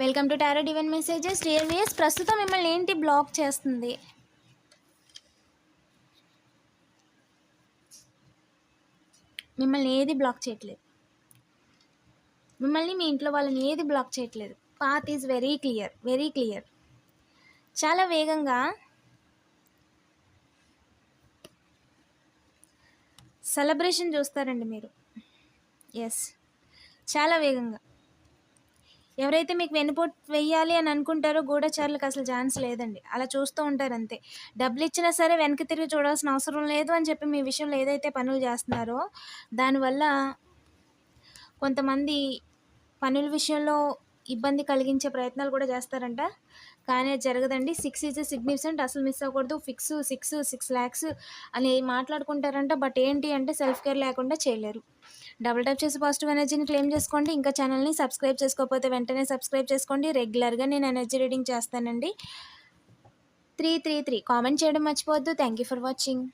Welcome to tarot divine messages. Dear ప్రస్తుతం మిమ్మల్ని ఏంటి బ్లాక్ చేస్తుంది? మిమ్మల్ని ఏది బ్లాక్ చేయట్లేదు? మిమ్మల్ని మీ ఇంట్లో వాళ్ళని ఏది బ్లాక్ చేయట్లేదు? Path is very clear very clear. చాలా వేగంగా సెలబ్రేషన్ చూస్తారండి మీరు. ఎస్ చాలా వేగంగా. ఎవరైతే మీకు వెనుపోటు వెయ్యాలి అని అనుకుంటారో గూఢచారులకు అసలు ఛాన్స్ లేదండి. అలా చూస్తూ ఉంటారు అంతే. డబ్బులు ఇచ్చినా సరే వెనక్కి తిరిగి చూడాల్సిన అవసరం లేదు అని చెప్పి మీ విషయంలో ఏదైతే పనులు చేస్తున్నారో దానివల్ల కొంతమంది పనుల విషయంలో ఇబ్బంది కలిగించే ప్రయత్నాలు కూడా చేస్తారంట. కానీ అది జరగదండి. సిక్స్ ఈజ్ సిగ్నిఫికెంట్ అసలు మిస్ అవ్వకూడదు. ఫిక్స్ సిక్స్ సిక్స్ ల్యాక్స్ అని మాట్లాడుకుంటారంట. బట్ ఏంటి అంటే సెల్ఫ్ కేర్ లేకుండా చేయలేరు. డబుల్ టైప్ చేసి పాజిటివ్ ఎనర్జీని క్లెయిమ్ చేసుకోండి. ఇంకా ఛానల్ని సబ్స్క్రైబ్ చేసుకోకపోతే వెంటనే సబ్స్క్రైబ్ చేసుకోండి. రెగ్యులర్గా నేను ఎనర్జీ రీడింగ్ చేస్తానండి. Three three three. కామెంట్ చేయడం మర్చిపోవద్దు. Thank you for watching.